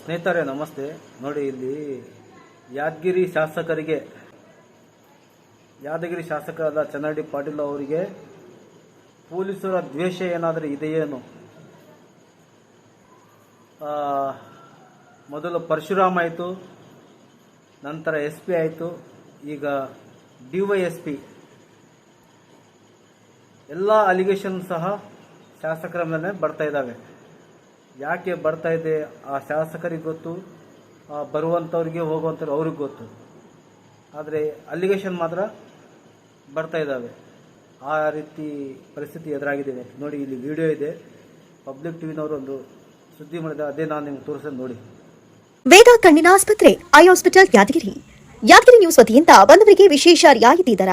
ಸ್ನೇಹಿತರೆ, ನಮಸ್ತೆ. ನೋಡಿ, ಇಲ್ಲಿ ಯಾದಗಿರಿ ಶಾಸಕರಿಗೆ, ಯಾದಗಿರಿ ಶಾಸಕರಾದ ಚನ್ನಡಿ ಪಾಟೀಲ್ ಅವರಿಗೆ ಪೊಲೀಸರ ದ್ವೇಷ ಏನಾದರೂ ಇದೆಯೇನು ಮೊದಲು ಪರಶುರಾಮ್ ಆಯಿತು, ನಂತರ ಎಸ್ ಪಿ ಆಯಿತು, ಈಗ ಡಿ ವೈ ಎಸ್ ಪಿ. ಎಲ್ಲ ಅಲಿಗೇಷನ್ ಸಹ ಶಾಸಕರ ಮೇಲೆ ಬರ್ತಾ ಇದ್ದಾವೆ. ಯಾಕೆ ಬರ್ತಾ ಇದೆ? ಆ ಶಾಸಕರಿಗೆ ಗೊತ್ತು ಬರುವಂಥವ್ರಿಗೆ ಹೋಗುವಂಥವ್ರು ಅವ್ರಿಗೆ ಗೊತ್ತು. ಆದರೆ ಅಲಿಗೇಷನ್ ಮಾತ್ರ ಬರ್ತಾ ಇದ್ದಾವೆ ಆ ರೀತಿ ಪರಿಸ್ಥಿತಿ ಎದುರಾಗಿದೆ. ನೋಡಿ, ಇಲ್ಲಿ ವಿಡಿಯೋ ಇದೆ. ಪಬ್ಲಿಕ್ ಟಿವಿನವರು ಒಂದು ಸುದ್ದಿ ಮಾಡಿದ, ಅದೇ ನಾನು ನಿಮ್ಗೆ ತೋರಿಸೋದು ನೋಡಿ. ವೇದ ಕಣ್ಣಿನ ಆಸ್ಪತ್ರೆ, eye hospital Yadgir. Yadgir news ವತಿಯಿಂದ ಬಂದವರಿಗೆ ವಿಶೇಷ ರಿಯಾಯಿತಿ ದರ.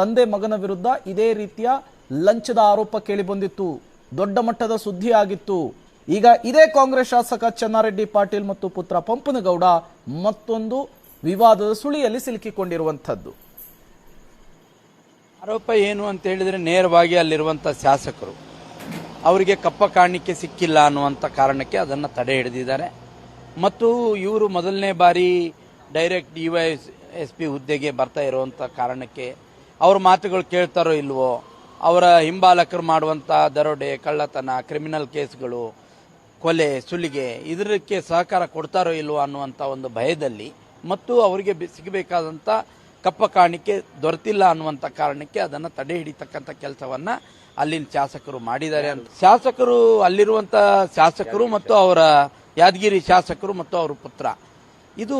ತಂದೆ ಮಗನ ವಿರುದ್ಧ ಇದೇ ರೀತಿಯ ಲಂಚದ ಆರೋಪ ಕೇಳಿಬಂದಿತ್ತು ದೊಡ್ಡ ಮಟ್ಟದ ಸುದ್ದಿ ಆಗಿತ್ತು. ಈಗ ಇದೇ ಕಾಂಗ್ರೆಸ್ ಶಾಸಕ ಚನ್ನಾರೆಡ್ಡಿ ಪಾಟೀಲ್ ಮತ್ತು ಪುತ್ರ ಪಂಪನಗೌಡ ಮತ್ತೊಂದು ವಿವಾದದ ಸುಳಿಯಲ್ಲಿ ಸಿಲುಕಿಕೊಂಡಿರುವಂಥದ್ದು. ಆರೋಪ ಏನು ಅಂತ ಹೇಳಿದ್ರೆ ನೇರವಾಗಿ ಅಲ್ಲಿರುವಂತ ಶಾಸಕರು. ಅವರಿಗೆ ಕಪ್ಪ ಕಾಣಿಕೆ ಸಿಕ್ಕಿಲ್ಲ ಅನ್ನುವಂಥ ಕಾರಣಕ್ಕೆ ಅದನ್ನು ತಡೆ ಹಿಡಿದಿದ್ದಾರೆ. ಮತ್ತು ಇವರು ಮೊದಲನೇ ಬಾರಿ direct D Y S P ಹುದ್ದೆಗೆ ಬರ್ತಾ ಇರುವಂಥ ಕಾರಣಕ್ಕೆ ಅವ್ರ ಮಾತುಗಳು ಕೇಳ್ತಾರೋ ಇಲ್ವೋ, ಅವರ ಹಿಂಬಾಲಕರು ಮಾಡುವಂಥ ದರೋಡೆ, ಕಳ್ಳತನ ಕ್ರಿಮಿನಲ್ ಕೇಸ್ಗಳು, ಕೊಲೆ, ಸುಲಿಗೆ ಇದಕ್ಕೆ ಸಹಕಾರ ಕೊಡ್ತಾರೋ ಇಲ್ವೋ ಅನ್ನುವಂಥ ಒಂದು ಭಯದಲ್ಲಿ ಮತ್ತು ಅವರಿಗೆ ಸಿಗಬೇಕಾದಂಥ ಕಪ್ಪ ಕಾಣಿಕೆ ದೊರೆತಿಲ್ಲ ಅನ್ನುವಂಥ ಕಾರಣಕ್ಕೆ ಅದನ್ನು ತಡೆ ಹಿಡಿತಕ್ಕಂಥ ಕೆಲಸವನ್ನ ಅಲ್ಲಿನ ಶಾಸಕರು ಮಾಡಿದ್ದಾರೆ ಅಂತ. ಶಾಸಕರು ಅಲ್ಲಿರುವಂಥ ಶಾಸಕರು ಮತ್ತು ಅವರ ಯಾದಗಿರಿ ಶಾಸಕರು ಮತ್ತು ಅವರ ಪುತ್ರ. ಇದು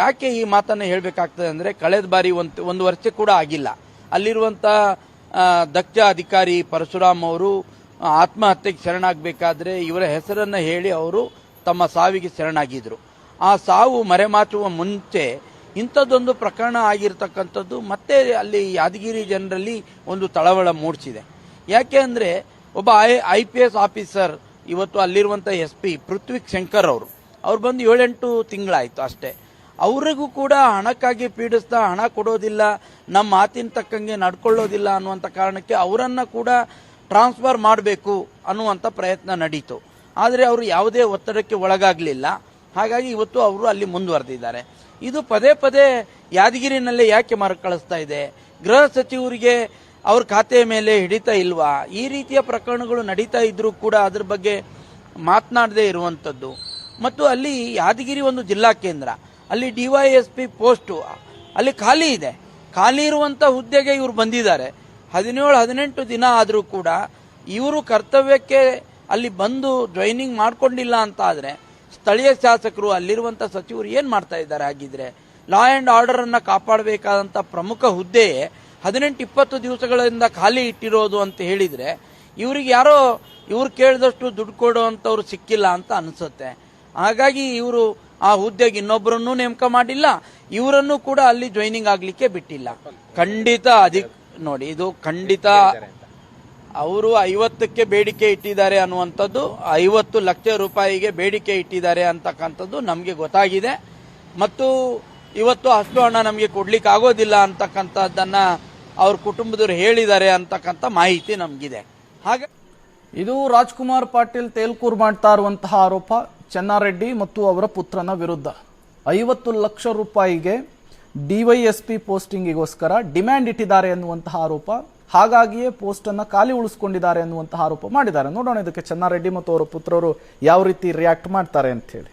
ಯಾಕೆ ಈ ಮಾತನ್ನು ಹೇಳಬೇಕಾಗ್ತದೆ ಅಂದರೆ ಕಳೆದ ಬಾರಿ ಒಂದು ಒಂದು ವರ್ಷ ಕೂಡ ಆಗಿಲ್ಲ. ಅಲ್ಲಿರುವಂಥ ದಕ್ಷ ಅಧಿಕಾರಿ ಪರಶುರಾಮ್ ಅವರು ಆತ್ಮಹತ್ಯೆಗೆ ಶರಣಾಗಬೇಕಾದ್ರೆ ಇವರ ಹೆಸರನ್ನು ಹೇಳಿ ಅವರು ತಮ್ಮ ಸಾವಿಗೆ ಶರಣಾಗಿದ್ರು. ಆ ಸಾವು ಮರೆಮಾಚುವ ಮುಂಚೆ ಇಂಥದ್ದೊಂದು ಪ್ರಕರಣ ಆಗಿರತಕ್ಕಂಥದ್ದು ಮತ್ತೆ ಅಲ್ಲಿ ಯಾದಗಿರಿ ಜನರಲ್ಲಿ ಒಂದು ತಳವಳ ಮೂಡಿಸಿದೆ. ಯಾಕೆ ಅಂದರೆ ಒಬ್ಬ I I P S officer, ಇವತ್ತು ಅಲ್ಲಿರುವಂಥ ಎಸ್ ಪಿ ಪೃಥ್ವಿಕ್ ಶಂಕರ್ ಅವರು, ಅವ್ರು ಬಂದು ಏಳೆಂಟು ತಿಂಗಳಾಯಿತು ಅಷ್ಟೇ. ಅವರಿಗೂ ಕೂಡ ಹಣಕ್ಕಾಗಿ ಪೀಡಿಸ್ತಾ ಹಣ ಕೊಡೋದಿಲ್ಲ ನಮ್ಮ ಮಾತಿನ ತಕ್ಕಂಗೆ ನಡ್ಕೊಳ್ಳೋದಿಲ್ಲ ಅನ್ನುವಂಥ ಕಾರಣಕ್ಕೆ ಅವರನ್ನು ಕೂಡ ಟ್ರಾನ್ಸ್ಫರ್ ಮಾಡಬೇಕು ಅನ್ನುವಂಥ ಪ್ರಯತ್ನ ನಡೀತು. ಆದರೆ ಅವರು ಯಾವುದೇ ಒತ್ತಡಕ್ಕೆ ಒಳಗಾಗಲಿಲ್ಲ. ಹಾಗಾಗಿ ಇವತ್ತು ಅವರು ಅಲ್ಲಿ ಮುಂದುವರೆದಿದ್ದಾರೆ. ಇದು ಪದೇ ಪದೇ ಯಾದಗಿರಿನಲ್ಲೇ ಯಾಕೆ ಮರುಕಳಿಸ್ತಾ ಇದೆ? ಗೃಹ ಸಚಿವರಿಗೆ ಅವ್ರ ಖಾತೆಯ ಮೇಲೆ ಹಿಡಿತಾ ಇಲ್ವಾ? ಈ ರೀತಿಯ ಪ್ರಕರಣಗಳು ನಡೀತಾ ಇದ್ರೂ ಕೂಡ ಅದ್ರ ಬಗ್ಗೆ ಮಾತನಾಡದೇ ಇರುವಂಥದ್ದು ಮತ್ತು ಅಲ್ಲಿ ಯಾದಗಿರಿ ಒಂದು ಜಿಲ್ಲಾ ಕೇಂದ್ರ. ಅಲ್ಲಿ ಡಿ ವೈ ಪೋಸ್ಟು ಅಲ್ಲಿ ಖಾಲಿ ಇದೆ. ಖಾಲಿ ಇರುವಂಥ ಹುದ್ದೆಗೆ ಇವರು ಬಂದಿದ್ದಾರೆ. ಹದಿನೇಳು, ಹದಿನೆಂಟು ದಿನ ಆದರೂ ಕೂಡ ಇವರು ಕರ್ತವ್ಯಕ್ಕೆ ಅಲ್ಲಿ ಬಂದು ಜಾಯ್ನಿಂಗ್ ಮಾಡ್ಕೊಂಡಿಲ್ಲ ಅಂತ ಆದರೆ ಸ್ಥಳೀಯ ಶಾಸಕರು ಅಲ್ಲಿರುವಂಥ ಸಚಿವರು ಏನು ಮಾಡ್ತಾ ಇದ್ದಾರೆ? ಹಾಗಿದ್ರೆ ಲಾ ಆ್ಯಂಡ್ ಆರ್ಡರನ್ನು ಕಾಪಾಡಬೇಕಾದಂಥ ಪ್ರಮುಖ ಹುದ್ದೆಯೇ ಹದಿನೆಂಟು, ಇಪ್ಪತ್ತು ದಿವಸಗಳಿಂದ ಖಾಲಿ ಇಟ್ಟಿರೋದು ಅಂತ ಹೇಳಿದರೆ ಇವ್ರಿಗೆ ಯಾರೋ ಇವ್ರು ಕೇಳಿದಷ್ಟು ದುಡ್ಡು ಕೊಡುವಂಥವ್ರು ಸಿಕ್ಕಿಲ್ಲ ಅಂತ ಅನಿಸುತ್ತೆ. ಹಾಗಾಗಿ ಇವರು ಆ ಹುದ್ದೆಗೆ ಇನ್ನೊಬ್ಬರನ್ನೂ ನೇಮಕ ಮಾಡಿಲ್ಲ, ಇವರನ್ನು ಕೂಡ ಅಲ್ಲಿ ಜಾಯ್ನಿಂಗ್ ಆಗ್ಲಿಕ್ಕೆ ಬಿಟ್ಟಿಲ್ಲ. ಖಂಡಿತ ಅಧಿಕ ನೋಡಿ, ಇದು ಖಂಡಿತ ಅವರು ಐವತ್ತಕ್ಕೆ ಬೇಡಿಕೆ ಇಟ್ಟಿದ್ದಾರೆ ಅನ್ನುವಂಥದ್ದು, ಐವತ್ತು ಲಕ್ಷ ರೂಪಾಯಿಗೆ ಬೇಡಿಕೆ ಇಟ್ಟಿದ್ದಾರೆ ಅಂತಕ್ಕಂಥದ್ದು ನಮಗೆ ಗೊತ್ತಾಗಿದೆ. ಮತ್ತು ಇವತ್ತು ಅಷ್ಟು ಹಣ ನಮಗೆ ಕೊಡ್ಲಿಕ್ಕೆ ಆಗೋದಿಲ್ಲ ಅಂತಕ್ಕಂಥದ್ದನ್ನ ಅವ್ರ ಕುಟುಂಬದವರು ಹೇಳಿದ್ದಾರೆ ಅಂತಕ್ಕಂಥ ಮಾಹಿತಿ ನಮಗಿದೆ. ಹಾಗೆ ಇದು ರಾಜ್ಕುಮಾರ್ ಪಾಟೀಲ್ ತೇಲ್ಕೂರ್ ಮಾಡ್ತಾ ಇರುವಂತಹ ಆರೋಪ. ಚೆನ್ನಾರೆಡ್ಡಿ ಮತ್ತು ಅವರ ಪುತ್ರನ ವಿರುದ್ಧ. ಐವತ್ತು ಲಕ್ಷ ರೂಪಾಯಿಗೆ ಡಿವೈಎಸ್ಪಿ ಪೋಸ್ಟಿಂಗಿಗೋಸ್ಕರ ಡಿಮ್ಯಾಂಡ್ ಇಟ್ಟಿದ್ದಾರೆ ಎನ್ನುವಂತಹ ಆರೋಪ, ಹಾಗಾಗಿಯೇ ಪೋಸ್ಟ್ ಅನ್ನ ಖಾಲಿ ಉಳಿಸ್ಕೊಂಡಿದ್ದಾರೆ ಎನ್ನುವಂತಹ ಆರೋಪ ಮಾಡಿದ್ದಾರೆ. ನೋಡೋಣ ಇದಕ್ಕೆ ಚೆನ್ನಾರೆಡ್ಡಿ ಮತ್ತು ಅವರ ಪುತ್ರರು ಯಾವ ರೀತಿ ರಿಯಾಕ್ಟ್ ಮಾಡ್ತಾರೆ ಅಂತ ಹೇಳಿ